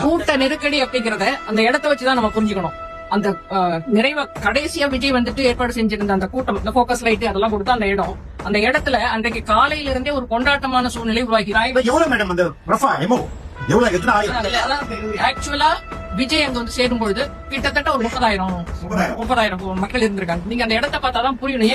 கூட்ட நெருக்கடி அப்படிங்கறத அந்த இடத்த வச்சுதான் நம்ம புரிஞ்சுக்கணும். அந்த நிறைவ கடைசியா விஜய் வந்துட்டு ஏற்பாடு செஞ்சிருந்த அந்த கூட்டம் இந்த போக்கஸ் லைட் அதெல்லாம் கொடுத்த அந்த இடம். அந்த இடத்துல அன்றைக்கு காலையில இருந்தே ஒரு கொண்டாட்டமான சூழ்நிலை உருவாக்கி ஆக்சுவலா விஜய் அங்க வந்து சேரும் பொழுது கிட்டத்தட்ட ஒரு முப்பதாயிரம். முப்பதாயிரம். மக்கள் இருந்திருக்காங்க. நீங்க அந்த இடத்த பார்த்தாதான் புரியணும்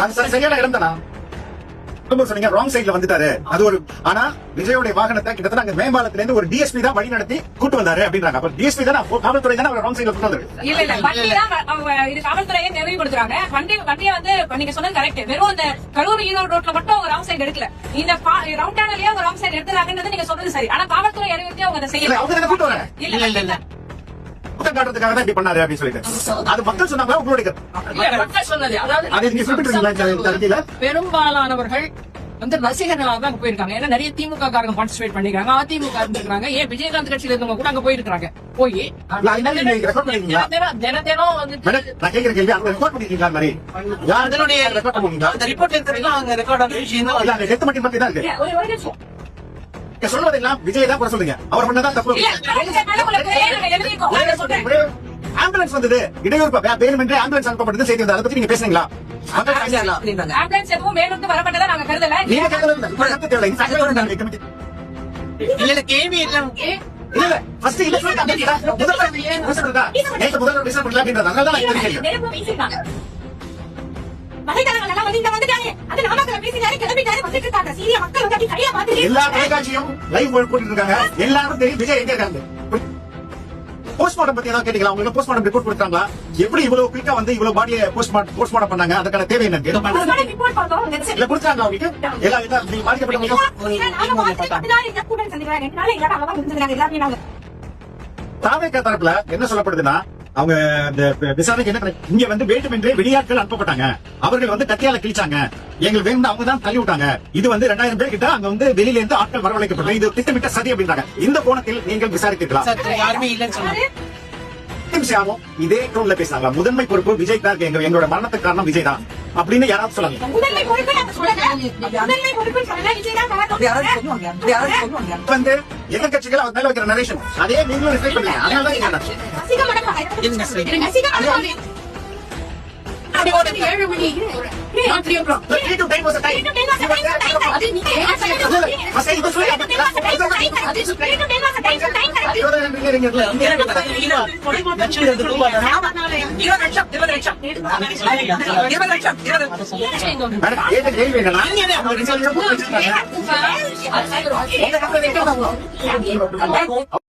சொன்னீங்க ராங் சைடுல வந்துட்டாரு. அது ஒரு ஆனா விஜயோட வாகனத்தை கிட்டத்தட்ட அங்க மேம்பாலத்துல இருந்து ஒரு டிஎஸ்பி தான் வழி நடத்தி கூட்டு வந்தாரு அப்படின்றாங்க. அப்ப டிஎஸ்பி தானே காவல்துறை தானே அவர் ராங் சைடுல கூட்டு வந்தாரு. இல்ல இல்ல வண்டி தான் இது காவல்துறையை நிறைவுபடுத்துறாங்க. வண்டி வண்டியை வந்து நீங்க சொன்னது கரெக்ட் வெறும் இந்த கரூர் ஈரோடு ரோட்ல மட்டும் அவங்க ராங் சைடு எடுக்கல. இந்த ரவுண்ட் டேனலயே அவங்க ராங் சைடு எடுத்துறாங்கன்றது நீங்க சொல்றது சரி. ஆனா காவல்துறை அறிவுறுத்தி அவங்க அதை செய்யல. அவங்க கூட்டு வராங்க. இல்ல இல்ல இல்ல. குற்றம் காட்டுறதுக்காக தான் இப்படி பண்ணாரு அப்படின்னு சொல்லிட்டு. அது மக்கள் சொன்னாங்களா? உங்களுடைய மக்கள் சொன்னது. அதாவது அது நீங்க குறிப்பிட்டிருக்கீங்களா? பெரும்பாலானவர்கள் வந்து ரசிகர்களாக தான் போயிருக்காங்க. ஏன்னா நிறைய திமுக காரங்க பார்ட்டிசிபேட் பண்ணிருக்காங்க அதிமுக இருந்திருக்காங்க ஏன் விஜயகாந்த் கட்சியில இருந்தவங்க கூட அங்க போயிருக்காங்க போய் பண்ணிருக்கீங்களா? தினம் பண்ணிருக்கீங்களா அந்த ரிப்போர்ட் ரெக்கார்ட் ஆன விஷயம் தான். நீங்க சொல்வதெல்லாம் விஜய் தான் குறை சொல்றீங்க. அவர் பண்ணதான் தப்பு. ஆம்புலன்ஸ் வந்தது. இடையூறு வேணுமென்றே ஆம்புலன்ஸ் அனுப்பப்பட்டது. செய்தி அதை பத்தி நீங்க பேசுறாங்களா? ஆம்புலன்ஸ் எதுவும் மேலிருந்து வரப்பட்டதா நாங்க கருதல. நீங்க கேட்கறது இல்ல. கேள்வி அப்படிங்களா? முதல்வர் தான் நான் இந்த கேள்வி. நெருப்பு வீசிருக்காங்க வலைதளங்கள் எல்லாம் வந்து இங்க வந்துட்டாரு அது நாமக்கல்ல பேசினாரு கிளம்பிட்டாரு வந்துட்டு இருக்காங்க. சீரிய மக்கள் வந்து அப்படி கையா பாத்துட்டு எல்லா தொலைக்காட்சியும் லைவ் போட்டு இருக்காங்க. எல்லாரும் தெரியும் விஜய் எங்க இருக்காங்க போஸ்ட்மார்ட்டம் பத்தி ஏதாவது கேட்டீங்களா? உங்களுக்கு போஸ்ட்மார்ட்டம் ரிப்போர்ட் கொடுத்தாங்களா எப்படி இவ்வளவு குயிக்கா வந்து இவ்வளவு பாடியை போஸ்ட்மார்ட்டம் பண்ணாங்க? அதுக்கான தேவை என்ன அதோட ரிப்போர்ட் பார்த்தோம். இல்ல கொடுத்தாங்க அவங்களுக்கு? எல்லா எல்லா நீங்க பாதிக்கப்பட்டவங்க தாவேக்கா தரப்புல என்ன சொல்லப்படுதுன்னா அவங்க இந்த விசாரணைக்கு என்ன இங்க வந்து வேண்டுமென்றே வெளியாட்கள் அனுப்பப்பட்டாங்க. அவர்கள் வந்து கத்தியால கிழிச்சாங்க. எங்களுக்கு வேணும் அவங்க தான் தள்ளி விட்டாங்க. இது வந்து ரெண்டாயிரம் பேர் கிட்ட அங்க வந்து வெளியில இருந்து ஆட்கள் வரவழைக்கப்பட்டது இது திட்டமிட்ட சதி அப்படின்றாங்க. இந்த கோணத்தில் நீங்கள் விசாரித்தீர்களா? சார் யாருமே இல்லைன்னு சொன்னாங்க. இதே டோன்ல பேசினாங்களா? முதன்மை பொறுப்பு விஜய் தான். எங்களோட மரணத்துக்கு காரணம் விஜய் தான். அப்படின்னு யாராவது சொல்லாங்க வந்து எதிர்கட்சிகள் அவர் மேல வைக்கிற நரேஷன் அதே நீங்களும் ரிஃப்ளெக்ட் பண்ணீங்க. அதனால தான் கேட்டேன். ரசிகமான இருங்க சார். ரசிகமான ஏழு மணி. ராத்திரி அப்புறம் The three to अभी फंसे तो सुन अभी ఇరవై ఇంజనీరింగ్ ఇరవై లక్ష ఇరవై లక్ష ఇరవై లక్ష ఇరవై లక్ష